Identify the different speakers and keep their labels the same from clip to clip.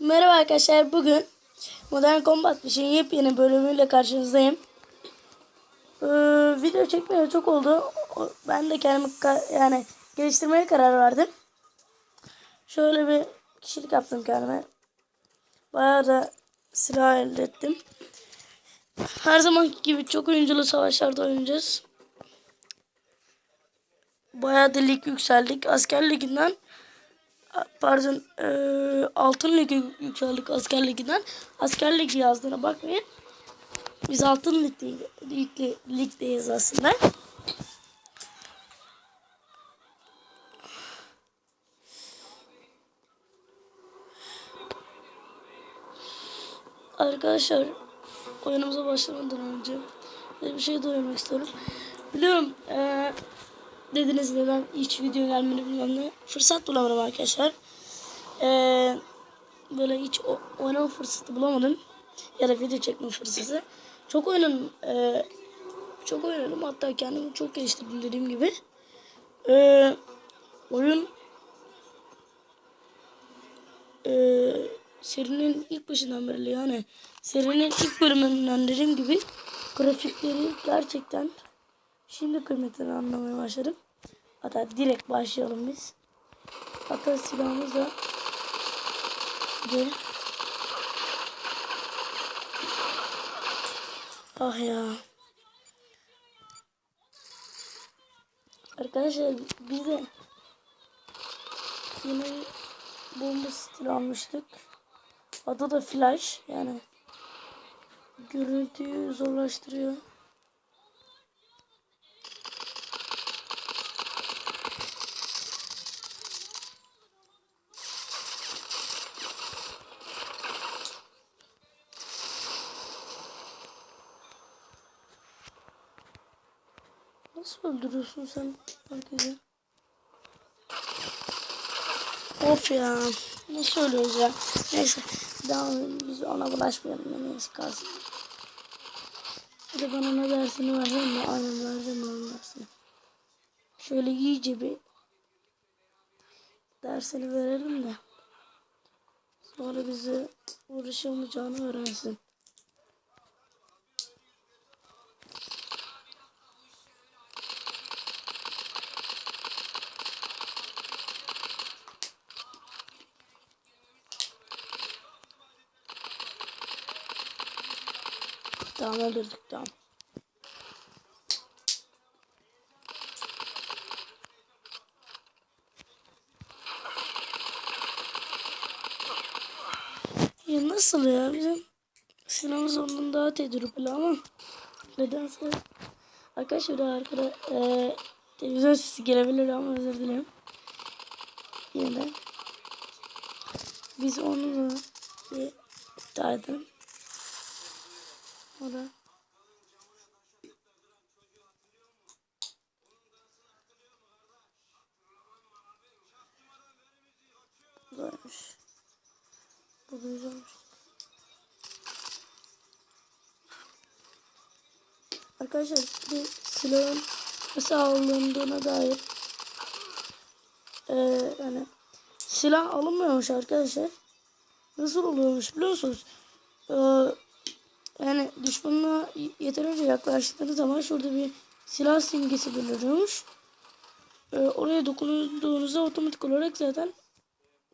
Speaker 1: Merhaba arkadaşlar bugün Modern Combat Fish'in yepyeni bölümüyle karşınızdayım. Ee, video çekmeye çok oldu. Ben de kendimi yani geliştirmeye karar verdim. Şöyle bir kişilik yaptım kendime. Bayağı da silah elde ettim. Her zamanki gibi çok oyunculu savaşlarda oynayacağız. Bayağı da lig yükseldik. Asker pardon eee altın ligi yükseldik asker liginden. Yazdığına bakmayın. Biz altın ligde, ligdeyiz aslında. Arkadaşlar oyunumuza başlamadan önce bir şey duyurmak istiyorum. Biliyorum eee dediniz neden hiç video gelmedi bilmem. Fırsat bulamadım arkadaşlar. Ee, böyle hiç oynama fırsatı bulamadım. Ya da video çekme fırsatı. Çok oynadım. ee, çok oynadım. Hatta kendimi çok geliştirdim dediğim gibi. Ee, oyun ee, serinin ilk başından beri yani serinin ilk bölümünden dediğim gibi grafikleri gerçekten Şimdi kıymetini anlamaya başladım. Hatta direkt başlayalım biz. Hatta silahımız da Ah ya. Arkadaşlar biz de bir bomba stil almıştık. Adı da flash yani görüntüyü zorlaştırıyor. Nasıl öldürüyorsun sen herkesi? Of ya. Nasıl ölüyoruz ya? Neyse. Daha biz ona bulaşmayalım. İyisi kalsın. De bana ne dersini vereceğim mi? Aynen vereceğim onun dersini. Şöyle iyice bir dersini verelim de. Sonra bize uğraşılmayacağını öğrensin. Tamam öldürdük tamam. Ya nasıl ya bizim silahımız ondan daha tecrübeli ama nedense arkadaşlar arkada eee televizyon sesi gelebilir ama özür dilerim. Yine de biz onu da bir iptal edelim. O da Güzelmiş. Bu da güzelmiş. Arkadaşlar bir silahın nasıl alındığına dair eee hani silah alınmıyormuş arkadaşlar. Nasıl oluyormuş biliyor musunuz? Yani düşmanına yeterince yaklaştığınız zaman şurada bir silah simgesi beliriyormuş. Ee, oraya dokunduğunuzda otomatik olarak zaten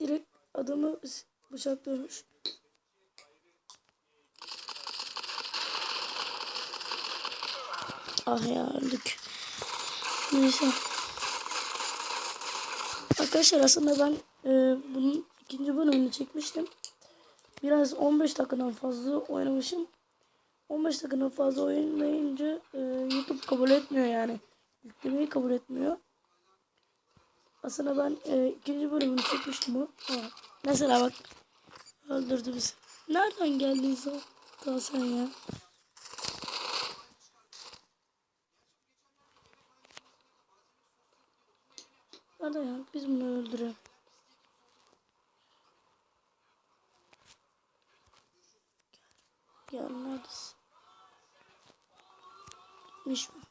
Speaker 1: direkt adamı bıçaklıyormuş. Ah ya öldük. Neyse. Arkadaşlar aslında ben e, bunun ikinci bölümünü çekmiştim. Biraz 15 dakikadan fazla oynamışım. 15 dakikadan fazla oynayınca e, YouTube kabul etmiyor yani. Yüklemeyi kabul etmiyor. Aslında ben e, ikinci bölümünü çekmiştim o. Ha. Mesela bak öldürdü bizi. Nereden geldin sen? Daha sen ya. Nerede ya? Biz bunu öldürelim. Gitmiş mi?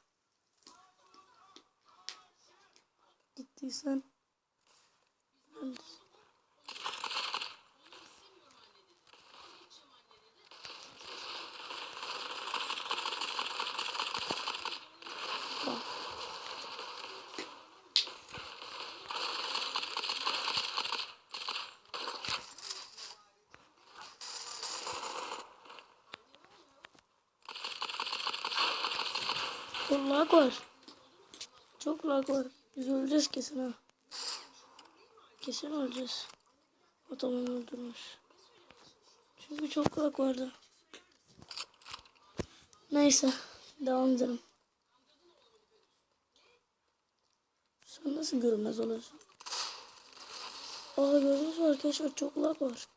Speaker 1: Gittiysen O lag var. Çok lag var. Biz öleceğiz kesin ha. Kesin öleceğiz. Adamı öldürmüş. Çünkü çok lag vardı. Neyse. Devam edelim. Sen nasıl görünmez oluyorsun? Aa gördünüz mü arkadaşlar çok lag var.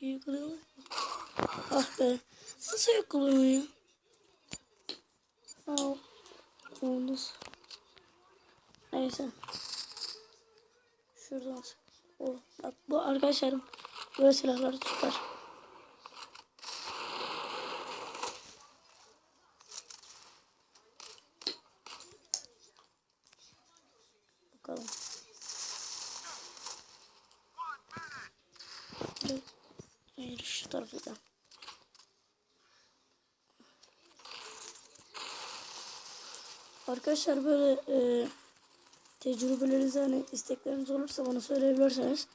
Speaker 1: Yakalayamaz ki. Ah be. Nasıl yakalıyor ya? Aa, olmaz. Neyse. Şuradan sık. O, bak bu arkadaşlarım. Böyle silahlar süper. Bakalım. Evet. Hayır şu tarafı da. Arkadaşlar böyle e, tecrübeleriniz hani istekleriniz olursa bana söyleyebilirseniz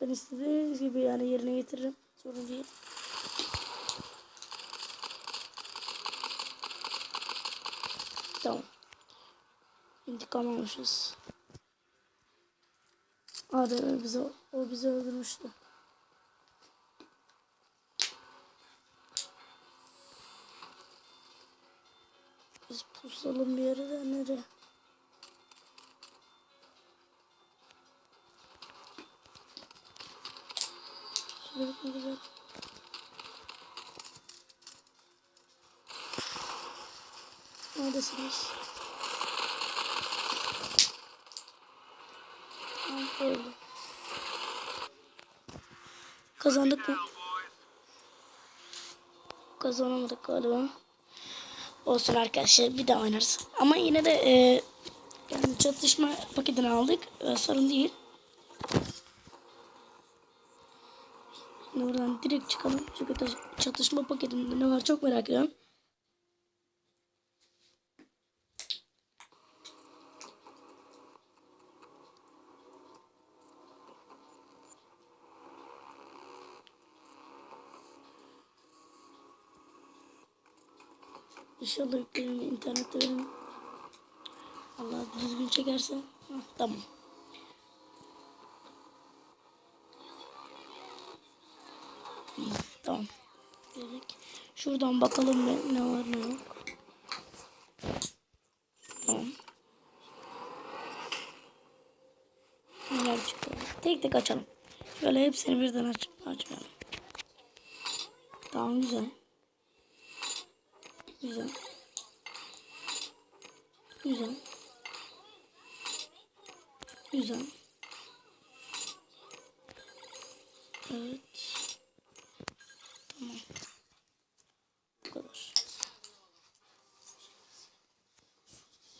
Speaker 1: ben istediğiniz gibi yani yerine getiririm. Sorun değil. Tamam. İntikam almışız. Adem bizi, o bizi öldürmüştü. Biz pusalım bir yere de nereye? Bir güzel. Neredesiniz? Öldü. Kazandık mı? Kazanamadık galiba. Olsun arkadaşlar bir daha oynarız. Ama yine de e, yani çatışma paketini aldık. E, sorun değil. Buradan direkt çıkalım. Çünkü çatışma paketinde ne var çok merak ediyorum. İnşallah yüklerini internette verin. Allah düzgün çekerse. Hah, tamam. Tamam. Dedik. Şuradan bakalım ne, ne var ne yok. Tamam. Neler çıktı? Tek tek açalım. Şöyle hepsini birden aç açmayalım. Tamam güzel. Güzel. Güzel. Güzel. Evet. Tamam. Bu kadar.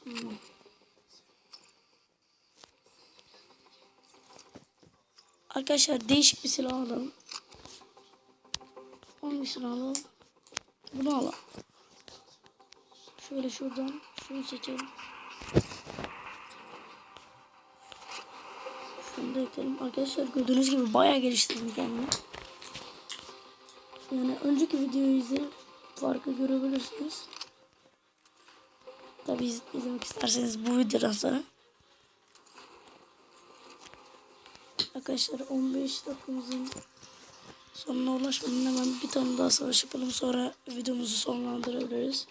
Speaker 1: Tamam. Arkadaşlar değişik bir silah alalım. Hangisini alalım? Bunu alalım. Şöyle şuradan şunu seçelim. Şunu da ekleyelim. Arkadaşlar gördüğünüz gibi bayağı geliştirdim kendimi. Yani önceki videoyu izleyip farkı görebilirsiniz. Tabi iz- izlemek isterseniz bu videodan sonra. Arkadaşlar 15 dakikamızın sonuna ulaşmadan hemen bir tane daha savaş yapalım. Sonra videomuzu sonlandırabiliriz.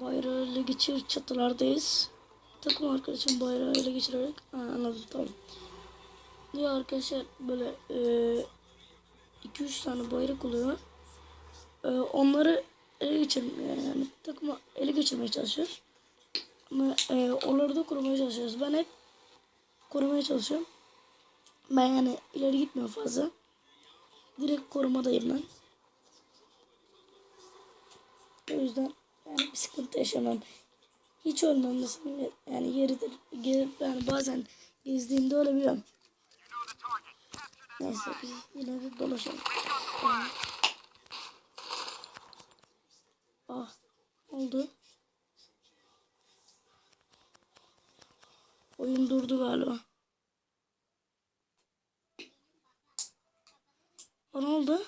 Speaker 1: Bayrağı ele geçir çatılardayız. Takım arkadaşım bayrağı ele geçirerek ha, anladım tamam. Diyor arkadaşlar böyle 2-3 tane bayrak oluyor. E, onları ele geçirmeye yani takımı ele geçirmeye çalışıyoruz. Ama e, onları da korumaya çalışıyoruz. Ben hep korumaya çalışıyorum. Ben yani ileri gitmiyorum fazla. Direkt korumadayım ben. O yüzden yani bir sıkıntı yaşamam. hiç ölmemesi yani yeridir. Geri, yani bazen gezdiğimde ölebiliyorum. Neyse biz yine de dolaşalım. Tamam. Ah oldu. Oyun durdu galiba. O ne oldu?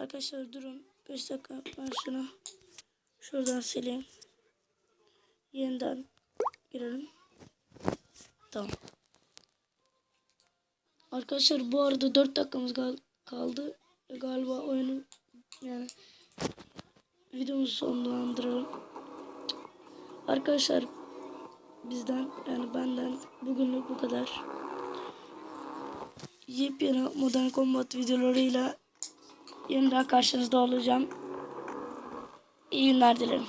Speaker 1: Arkadaşlar durun. 5 dakika ben şunu şuradan sileyim. Yeniden girelim. Tamam. Arkadaşlar bu arada 4 dakikamız kal- kaldı. Galiba oyunu yani videomuzu sonlandıralım. Arkadaşlar bizden yani benden bugünlük bu kadar. Yepyeni Modern Combat videolarıyla yeniden karşınızda olacağım. İyi günler dilerim.